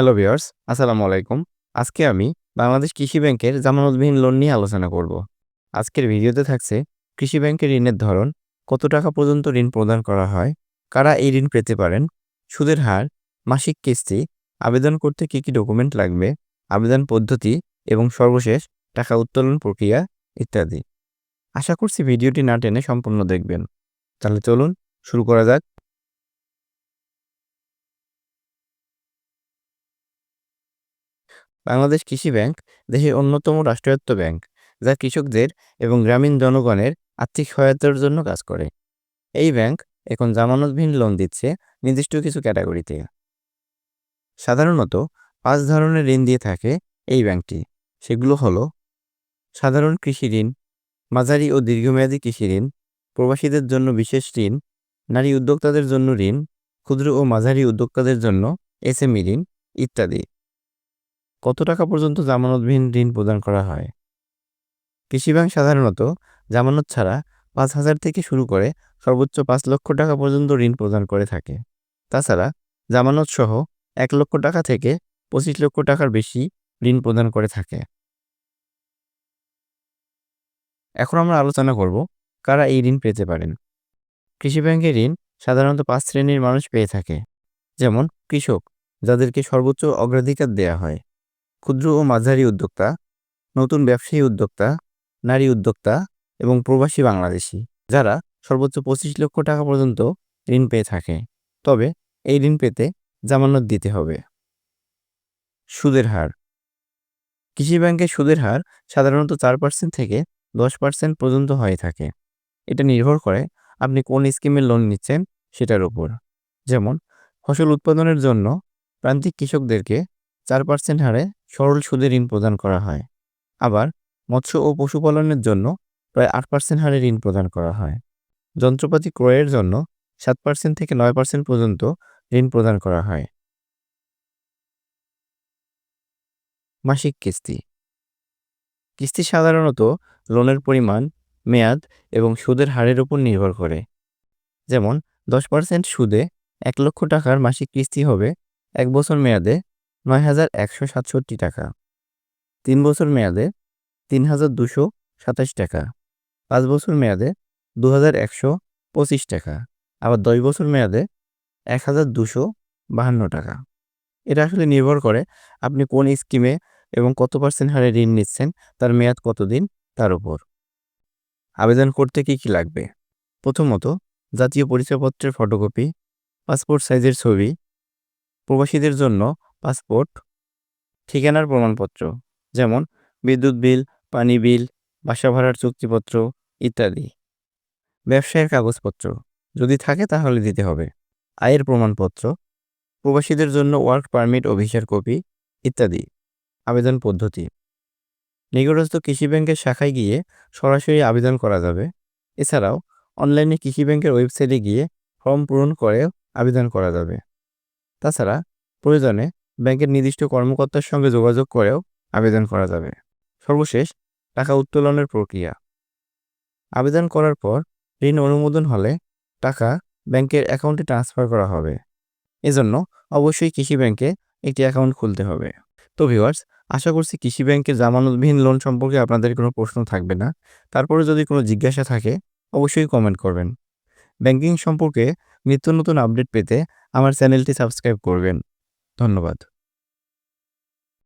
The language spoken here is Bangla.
হ্যালো ভিউয়ার্স আসসালামু আলাইকুম। আজকে আমি বাংলাদেশ কৃষি ব্যাংকের জামানতবিহীন লোন নিয়ে আলোচনা করব। আজকের ভিডিওতে থাকছে কৃষি ব্যাংকের ঋণের ধরন, কত টাকা পর্যন্ত ঋণ প্রদান করা হয়, কারা এই ঋণ পেতে পারেন, সুদের হার, মাসিক কিস্তি, আবেদন করতে কী কী ডকুমেন্ট লাগবে, আবেদন পদ্ধতি এবং সর্বশেষ টাকা উত্তোলন প্রক্রিয়া ইত্যাদি। আশা করছি ভিডিওটি না টেনে সম্পূর্ণ দেখবেন। তাহলে চলুন শুরু করা যাক। বাংলাদেশ কৃষি ব্যাংক, দেশের অন্যতম রাষ্ট্রায়ত্ত ব্যাংক, যা কৃষকদের এবং গ্রামীণ জনগণের আর্থিক সহায়তার জন্য কাজ করে। এই ব্যাংক এখন জামানতবিহীন লোন দিচ্ছে নির্দিষ্ট কিছু ক্যাটাগরিতে। সাধারণত পাঁচ ধরনের ঋণ দিয়ে থাকে এই ব্যাংকটি। সেগুলো হলো, সাধারণ কৃষি ঋণ, মাঝারি ও দীর্ঘমেয়াদী কৃষি ঋণ, প্রবাসীদের জন্য বিশেষ ঋণ, নারী উদ্যোক্তাদের জন্য ঋণ, ক্ষুদ্র ও মাঝারি উদ্যোক্তাদের জন্য এসএমই ঋণ, ইত্যাদি। কত টাকা পর্যন্ত জামানতবিহীন ঋণ প্রদান করা হয়? কৃষি ব্যাংক সাধারণত জামানত ছাড়া পাঁচ হাজার থেকে শুরু করে সর্বোচ্চ পাঁচ লক্ষ টাকা পর্যন্ত ঋণ প্রদান করে থাকে। তাছাড়া জামানত সহ এক লক্ষ টাকা থেকে পঁচিশ লক্ষ টাকার বেশি ঋণ প্রদান করে থাকে। এখন আমরা আলোচনা করব কারা এই ঋণ পেতে পারেন। কৃষি ব্যাংকের ঋণ সাধারণত পাঁচ শ্রেণির মানুষ পেয়ে থাকে। যেমন কৃষক, যাদেরকে সর্বোচ্চ অগ্রাধিকার দেয়া হয়। ক্ষুদ্র ও মাঝারি উদ্যোক্তা, নতুন ব্যবসায়ী উদ্যোক্তা, নারী উদ্যোক্তা এবং প্রবাসী বাংলাদেশি, যারা সর্বোচ্চ পঁচিশ লক্ষ টাকা পর্যন্ত ঋণ পেয়ে থাকে। তবে এই ঋণ পেতে জামানত দিতে হবে। সুদের হার। কৃষি ব্যাংকের সুদের হার সাধারণত চার পার্সেন্ট থেকে দশ পার্সেন্ট পর্যন্ত হয়ে থাকে। এটা নির্ভর করে আপনি কোন স্কিমের লোন নিচ্ছেন সেটার উপর। যেমন, ফসল উৎপাদনের জন্য প্রান্তিক কৃষকদেরকে চার পার্সেন্ট হারে সরল সুদে ঋণ প্রদান করা হয়। আবার মৎস্য ও পশুপালনের জন্য প্রায় আট পার্সেন্ট হারে ঋণ প্রদান করা হয়। যন্ত্রপাতি ক্রয়ের জন্য সাত পার্সেন্ট থেকে নয় পার্সেন্ট পর্যন্ত ঋণ প্রদান করা হয়। মাসিক কিস্তি। কিস্তি সাধারণত লোনের পরিমাণ, মেয়াদ এবং সুদের হারের উপর নির্ভর করে। যেমন দশ পার্সেন্ট সুদে এক লক্ষ টাকার মাসিক কিস্তি হবে এক বছর মেয়াদে নয় হাজার একশো সাতষট্টি টাকা। তিন বছর মেয়াদে তিন হাজার দুশো সাতাশ টাকা। পাঁচ বছর মেয়াদে দু হাজার একশো পঁচিশ টাকা। আবার দশ বছর মেয়াদে এক হাজার দুশো বাহান্ন টাকা। এটা আসলে নির্ভর করে আপনি কোন স্কিমে এবং কত পার্সেন্ট হারে ঋণ নিচ্ছেন, তার মেয়াদ কতদিন, তার উপর। আবেদন করতে কি কি লাগবে? প্রথমত, জাতীয় পরিচয়পত্রের ফটোকপি পাসপোর্ট সাইজের ছবি, প্রবাসীদের জন্য পাসপোর্ট, ঠিকানার প্রমাণপত্র, যেমন বিদ্যুৎ বিল, পানি বিল, বাসা ভাড়ার চুক্তিপত্র ইত্যাদি। ব্যবসায়ের কাগজপত্র, যদি থাকে তাহলে দিতে হবে। আয়ের প্রমাণপত্র, প্রবাসীদের জন্য ওয়ার্ক পারমিট ও ভিসার কপি ইত্যাদি। আবেদন পদ্ধতি, নিকটস্থ কৃষি ব্যাংকের শাখায় গিয়ে সরাসরি আবেদন করা যাবে। এছাড়াও অনলাইনে কৃষি ব্যাংকের ওয়েবসাইটে গিয়ে ফর্ম পূরণ করে আবেদন করা যাবে। তাছাড়া প্রয়োজনে ব্যাংকের নির্দিষ্ট কর্মকর্তার সঙ্গে যোগাযোগ করেও আবেদন করা যাবে। সর্বশেষ, টাকা উত্তোলনের প্রক্রিয়া। আবেদন করার পর ঋণ অনুমোদন হলে টাকা ব্যাংকের অ্যাকাউন্টে ট্রান্সফার করা হবে। এজন্য অবশ্যই কৃষি ব্যাংকে একটি অ্যাকাউন্ট খুলতে হবে। তো ভিউয়ার্স, আশা করছি কৃষি ব্যাংকের জামানতবিহীন লোন সম্পর্কে আপনাদের কোনো প্রশ্ন থাকবে না। তারপরে যদি কোনো জিজ্ঞাসা থাকে, অবশ্যই কমেন্ট করবেন। ব্যাংকিং সম্পর্কে নিত্য নতুন আপডেট পেতে আমার চ্যানেলটি সাবস্ক্রাইব করবেন। ধন্যবাদ।